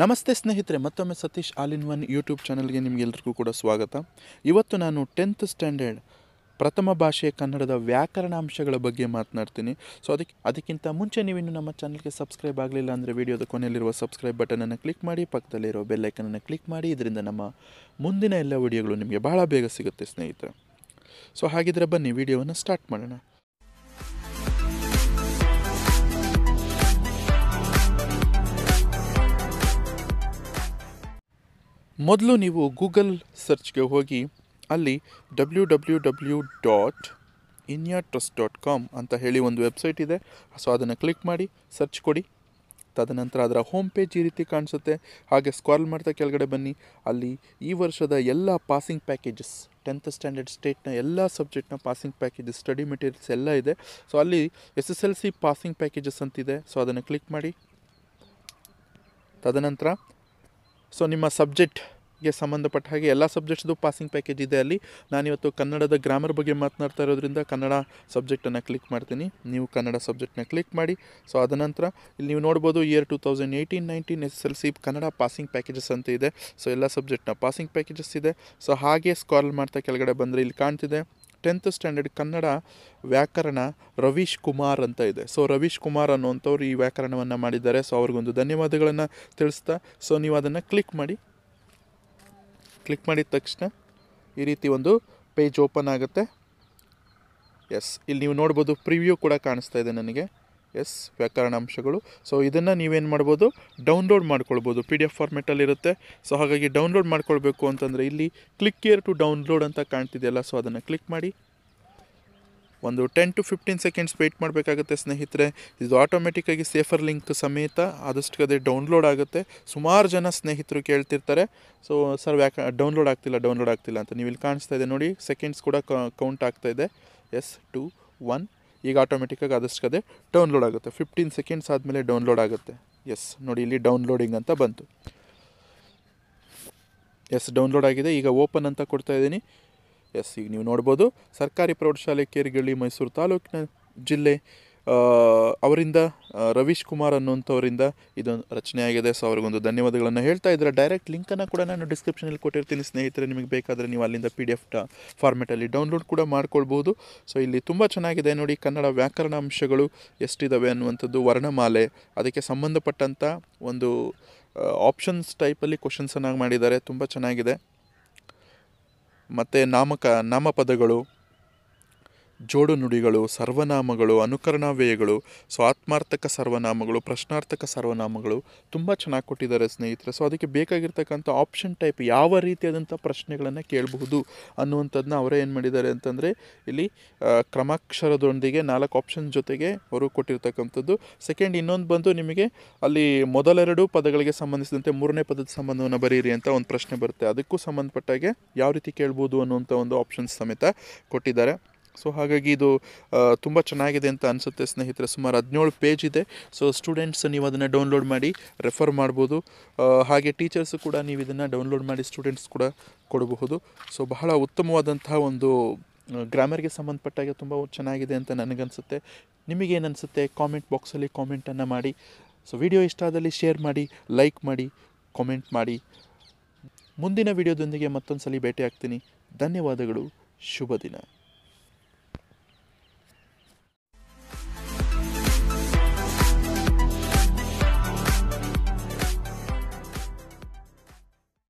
ನಮಸ್ತೆ ಸ್ನೇಹಿತರೆ, ಮತ್ತೊಮ್ಮೆ Satish all in one YouTube ಚಾನಲ್ಗೆ ನಿಮಗೆಲ್ಲರಿಗೂ ಕೂಡ ಸ್ವಾಗತ. ಇವತ್ತು ನಾನು ಟೆಂತ್ ಸ್ಟ್ಯಾಂಡರ್ಡ್ ಪ್ರಥಮ ಭಾಷೆ ಕನ್ನಡದ ವ್ಯಾಕರಣ ಅಂಶಗಳ ಬಗ್ಗೆ ಮಾತನಾಡ್ತೀನಿ. ಸೊ ಅದಕ್ಕೆ, ಅದಕ್ಕಿಂತ ಮುಂಚೆ ನೀವಿನ್ನು ನಮ್ಮ ಚಾನಲ್ಗೆ ಸಬ್ಸ್ಕ್ರೈಬ್ ಆಗಲಿಲ್ಲ ಅಂದರೆ ವಿಡಿಯೋದ ಕೊನೆಯಲ್ಲಿರುವ ಸಬ್ಸ್ಕ್ರೈಬ್ ಬಟನನ್ನು ಕ್ಲಿಕ್ ಮಾಡಿ, ಪಕ್ಕದಲ್ಲಿರೋ ಬೆಲ್ಲೈಕನನ್ನು ಕ್ಲಿಕ್ ಮಾಡಿ, ಇದರಿಂದ ನಮ್ಮ ಮುಂದಿನ ಎಲ್ಲ ವಿಡಿಯೋಗಳು ನಿಮಗೆ ಬಹಳ ಬೇಗ ಸಿಗುತ್ತೆ ಸ್ನೇಹಿತರೆ. ಸೊ ಹಾಗಿದ್ರೆ ಬನ್ನಿ ವಿಡಿಯೋವನ್ನು ಸ್ಟಾರ್ಟ್ ಮಾಡೋಣ. ಮೊದಲು ನೀವು ಗೂಗಲ್ ಸರ್ಚ್ಗೆ ಹೋಗಿ, ಅಲ್ಲಿ ಡಬ್ಲ್ಯೂ ಡಬ್ಲ್ಯೂ ಡಬ್ಲ್ಯೂ ಡಾಟ್ ಇನ್ಯಾ ಟ್ರಸ್ಟ್ ಡಾಟ್ ಕಾಮ್ ಅಂತ ಹೇಳಿ ಒಂದು ವೆಬ್ಸೈಟ್ ಇದೆ. ಸೊ ಅದನ್ನು ಕ್ಲಿಕ್ ಮಾಡಿ ಸರ್ಚ್ ಕೊಡಿ. ತದನಂತರ ಅದರ ಹೋಮ್ ಪೇಜ್ ಈ ರೀತಿ ಕಾಣಿಸುತ್ತೆ. ಹಾಗೆ ಸ್ಕ್ರಾಲ್ ಮಾಡ್ತಾ ಕೆಳಗಡೆ ಬನ್ನಿ. ಅಲ್ಲಿ ಈ ವರ್ಷದ ಎಲ್ಲ ಪಾಸಿಂಗ್ ಪ್ಯಾಕೇಜಸ್ ಟೆಂತ್ ಸ್ಟ್ಯಾಂಡರ್ಡ್ ಸ್ಟೇಟ್ನ ಎಲ್ಲ ಸಬ್ಜೆಕ್ಟ್ನ ಪಾಸಿಂಗ್ ಪ್ಯಾಕೇಜಸ್ ಸ್ಟಡಿ ಮೆಟೀರಿಯಲ್ಸ್ ಎಲ್ಲ ಇದೆ. ಸೊ ಅಲ್ಲಿ S S L C passing packages ಅಂತಿದೆ. ಸೊ ಅದನ್ನು ಕ್ಲಿಕ್ ಮಾಡಿ. ತದನಂತರ ಸೊ ನಿಮ್ಮ ಸಬ್ಜೆಕ್ಟ್ಗೆ ಸಂಬಂಧಪಟ್ಟ ಹಾಗೆ ಎಲ್ಲ ಸಬ್ಜೆಕ್ಟ್ಸ್ದು ಪಾಸಿಂಗ್ ಪ್ಯಾಕೇಜ್ ಇದೆ ಅಲ್ಲಿ. ನಾನಿವತ್ತು ಕನ್ನಡದ ಗ್ರಾಮರ್ ಬಗ್ಗೆ ಮಾತನಾಡ್ತಾ ಇರೋದ್ರಿಂದ ಕನ್ನಡ ಸಬ್ಜೆಕ್ಟನ್ನು ಕ್ಲಿಕ್ ಮಾಡ್ತೀನಿ. ನೀವು ಕನ್ನಡ ಸಬ್ಜೆಕ್ಟ್ನ ಕ್ಲಿಕ್ ಮಾಡಿ. ಸೊ ಅದನಂತರ ಇಲ್ಲಿ ನೀವು ನೋಡ್ಬೋದು year two thousand eighteen nineteen S L C Kannada passing packages ಅಂತ ಇದೆ. ಸೊ ಎಲ್ಲ ಸಬ್ಜೆಕ್ಟ್ನ ಪಾಸಿಂಗ್ ಪ್ಯಾಕೇಜಸ್ ಇದೆ. ಸೊ ಹಾಗೆ ಸ್ಕಾಲ್ ಮಾಡ್ತಾ ಕೆಳಗಡೆ ಬಂದರೆ ಇಲ್ಲಿ ಕಾಣ್ತಿದೆ. ಟೆಂತ್ ಸ್ಟ್ಯಾಂಡರ್ಡ್ ಕನ್ನಡ ವ್ಯಾಕರಣ ರವೀಶ್ ಕುಮಾರ್ ಅಂತ ಇದೆ. ಸೊ ರವೀಶ್ ಕುಮಾರ್ ಅನ್ನುವಂಥವ್ರು ಈ ವ್ಯಾಕರಣವನ್ನು ಮಾಡಿದ್ದಾರೆ. ಸೊ ಅವ್ರಿಗೊಂದು ಧನ್ಯವಾದಗಳನ್ನು ತಿಳಿಸ್ತಾ ಸೊ ನೀವು ಅದನ್ನು ಕ್ಲಿಕ್ ಮಾಡಿ ಕ್ಲಿಕ್ ಮಾಡಿದ ತಕ್ಷಣ ಈ ರೀತಿ ಒಂದು ಪೇಜ್ ಓಪನ್ ಆಗುತ್ತೆ. ಎಸ್ ಇಲ್ಲಿ ನೀವು ನೋಡ್ಬೋದು ಪ್ರಿವ್ಯೂ ಕೂಡ ಕಾಣಿಸ್ತಾ ಇದೆ ನನಗೆ. ಎಸ್ ವ್ಯಾಕರಣಾಂಶಗಳು ಸೊ ಇದನ್ನು ನೀವೇನು ಮಾಡ್ಬೋದು? ಡೌನ್ಲೋಡ್ ಮಾಡ್ಕೊಳ್ಬೋದು. ಪಿ ಡಿ ಎಫ್ ಫಾರ್ಮೆಟಲ್ಲಿರುತ್ತೆ ಸೊ ಹಾಗಾಗಿ ಡೌನ್ಲೋಡ್ ಮಾಡ್ಕೊಳ್ಬೇಕು ಅಂತಂದರೆ ಇಲ್ಲಿ ಕ್ಲಿಕ್ ಇಯರ್ ಟು ಡೌನ್ಲೋಡ್ ಅಂತ ಕಾಣ್ತಿದೆಯಲ್ಲ ಸೊ ಅದನ್ನು ಕ್ಲಿಕ್ ಮಾಡಿ. ಒಂದು ten to fifteen seconds wait ಮಾಡಬೇಕಾಗುತ್ತೆ ಸ್ನೇಹಿತರೆ. ಇದು ಆಟೋಮೆಟಿಕ್ಕಾಗಿ ಸೇಫರ್ ಲಿಂಕ್ ಸಮೇತ ಆದಷ್ಟು ಅದೇ ಡೌನ್ಲೋಡ್ ಆಗುತ್ತೆ. ಸುಮಾರು ಜನ ಸ್ನೇಹಿತರು ಕೇಳ್ತಿರ್ತಾರೆ. ಸೊ ಸರ್ ವ್ಯಾಕ ಡೌನ್ಲೋಡ್ ಆಗ್ತಿಲ್ಲ ಡೌನ್ಲೋಡ್ ಆಗ್ತಿಲ್ಲ ಅಂತ. ನೀವು ಇಲ್ಲಿ ಕಾಣಿಸ್ತಾ ಇದೆ ನೋಡಿ. ಸೆಕೆಂಡ್ಸ್ ಕೂಡ ಕೌಂಟ್ ಆಗ್ತಾ ಇದೆ. ಎಸ್ ಟು ಒನ್ ಈಗ ಆಟೋಮೆಟಿಕ್ಕಾಗಿ ಅದಷ್ಟು ಅದೇ ಡೌನ್ಲೋಡ್ ಆಗುತ್ತೆ. ಫಿಫ್ಟೀನ್ ಸೆಕೆಂಡ್ಸ್ ಆದಮೇಲೆ ಡೌನ್ಲೋಡ್ ಆಗುತ್ತೆ. ಎಸ್ ನೋಡಿ ಇಲ್ಲಿ ಡೌನ್ಲೋಡಿಂಗ್ ಅಂತ ಬಂತು. ಎಸ್ ಡೌನ್ಲೋಡ್ ಆಗಿದೆ. ಈಗ ಓಪನ್ ಅಂತ ಕೊಡ್ತಾ ಇದ್ದೀನಿ. ಎಸ್ ಈಗ ನೀವು ನೋಡ್ಬೋದು. ಸರ್ಕಾರಿ ಪ್ರೌಢಶಾಲೆ, ಕೇರಿಗಳ್ಳಿ, ಮೈಸೂರು ತಾಲೂಕಿನ ಜಿಲ್ಲೆ ಅವರಿಂದ ರವೀಶ್ ಕುಮಾರ್ ಅನ್ನುವಂಥವರಿಂದ ಇದೊಂದು ರಚನೆಯಾಗಿದೆ. ಸೊ ಅವ್ರಿಗೊಂದು ಧನ್ಯವಾದಗಳನ್ನು ಹೇಳ್ತಾ ಇದ್ದಾರೆ ಡೈರೆಕ್ಟ್ ಲಿಂಕನ್ನು ಕೂಡ ನಾನು ಡಿಸ್ಕ್ರಿಪ್ಷನಲ್ಲಿ ಕೊಟ್ಟಿರ್ತೀನಿ. ಸ್ನೇಹಿತರೆ, ನಿಮಗೆ ಬೇಕಾದರೆ ನೀವು ಅಲ್ಲಿಂದ ಪಿ ಡಿ ಎಫ್ ಫಾರ್ಮೆಟಲ್ಲಿ ಡೌನ್ಲೋಡ್ ಕೂಡ ಮಾಡ್ಕೊಳ್ಬೋದು. ಸೊ ಇಲ್ಲಿ ತುಂಬ ಚೆನ್ನಾಗಿದೆ ನೋಡಿ, ಕನ್ನಡ ವ್ಯಾಕರಣ ಅಂಶಗಳು ಎಷ್ಟಿದ್ದಾವೆ ಅನ್ನುವಂಥದ್ದು ವರ್ಣಮಾಲೆ. ಅದಕ್ಕೆ ಸಂಬಂಧಪಟ್ಟಂಥ ಒಂದು ಆಪ್ಷನ್ಸ್ ಟೈಪಲ್ಲಿ ಕ್ವಶನ್ಸನ್ನಾಗಿ ಮಾಡಿದ್ದಾರೆ. ತುಂಬ ಚೆನ್ನಾಗಿದೆ. ಮತ್ತು ನಾಮಕ, ನಾಮಪದಗಳು ಜೋಡು ನುಡಿಗಳು, ಸರ್ವನಾಮಗಳು, ಅನುಕರಣಾವ್ಯಯಗಳು ಸೊ ಆತ್ಮಾರ್ಥಕ ಸರ್ವನಾಮಗಳು, ಪ್ರಶ್ನಾರ್ಥಕ ಸರ್ವನಾಮಗಳು ತುಂಬ ಚೆನ್ನಾಗಿ ಕೊಟ್ಟಿದ್ದಾರೆ ಸ್ನೇಹಿತರೆ. ಸೊ ಅದಕ್ಕೆ ಬೇಕಾಗಿರ್ತಕ್ಕಂಥ ಆಪ್ಷನ್ ಟೈಪ್ ಯಾವ ರೀತಿಯಾದಂಥ ಪ್ರಶ್ನೆಗಳನ್ನು ಕೇಳಬಹುದು ಅನ್ನುವಂಥದ್ದನ್ನ ಅವರೇ ಏನು ಮಾಡಿದ್ದಾರೆ ಅಂತಂದರೆ, ಇಲ್ಲಿ ಕ್ರಮಾಕ್ಷರದೊಂದಿಗೆ ನಾಲ್ಕು ಆಪ್ಷನ್ ಜೊತೆಗೆ ಅವರು ಕೊಟ್ಟಿರ್ತಕ್ಕಂಥದ್ದು. ಸೆಕೆಂಡ್ ಇನ್ನೊಂದು ಬಂದು ನಿಮಗೆ ಅಲ್ಲಿ ಮೊದಲೆರಡು ಪದಗಳಿಗೆ ಸಂಬಂಧಿಸಿದಂತೆ ಮೂರನೇ ಪದದ ಸಂಬಂಧವನ್ನು ಬರೀರಿ ಅಂತ ಒಂದು ಪ್ರಶ್ನೆ ಬರುತ್ತೆ. ಅದಕ್ಕೂ ಸಂಬಂಧಪಟ್ಟಾಗೆ ಯಾವ ರೀತಿ ಕೇಳ್ಬೋದು ಅನ್ನುವಂಥ ಒಂದು ಆಪ್ಷನ್ಸ್ ಸಮೇತ ಕೊಟ್ಟಿದ್ದಾರೆ. ಸೊ ಹಾಗಾಗಿ ಇದು ತುಂಬ ಚೆನ್ನಾಗಿದೆ ಅಂತ ಅನಿಸುತ್ತೆ ಸ್ನೇಹಿತರೆ. ಸುಮಾರು ಹದಿನೇಳು ಪೇಜ್ ಇದೆ. ಸೊ ಸ್ಟೂಡೆಂಟ್ಸ್ ನೀವು ಅದನ್ನು ಡೌನ್ಲೋಡ್ ಮಾಡಿ ರೆಫರ್ ಮಾಡ್ಬೋದು. ಹಾಗೆ ಟೀಚರ್ಸು ಕೂಡ ನೀವು ಇದನ್ನು ಡೌನ್ಲೋಡ್ ಮಾಡಿ ಸ್ಟೂಡೆಂಟ್ಸ್ ಕೂಡ ಕೊಡಬಹುದು. ಸೊ ಬಹಳ ಉತ್ತಮವಾದಂತಹ ಒಂದು ಗ್ರಾಮರ್ಗೆ ಸಂಬಂಧಪಟ್ಟಾಗೆ ತುಂಬ ಚೆನ್ನಾಗಿದೆ ಅಂತ ನನಗನ್ಸುತ್ತೆ. ನಿಮಗೇನು ಅನಿಸುತ್ತೆ? ಕಾಮೆಂಟ್ ಬಾಕ್ಸಲ್ಲಿ ಕಾಮೆಂಟನ್ನು ಮಾಡಿ. ಸೊ ವಿಡಿಯೋ ಇಷ್ಟ ಆದಲ್ಲಿ ಶೇರ್ ಮಾಡಿ ಲೈಕ್ ಮಾಡಿ ಕಾಮೆಂಟ್ ಮಾಡಿ. ಮುಂದಿನ ವಿಡಿಯೋದೊಂದಿಗೆ ಮತ್ತೊಂದು ಸಲ ಭೇಟಿ ಆಗ್ತೀನಿ ಧನ್ಯವಾದಗಳು. ಶುಭ ದಿನ.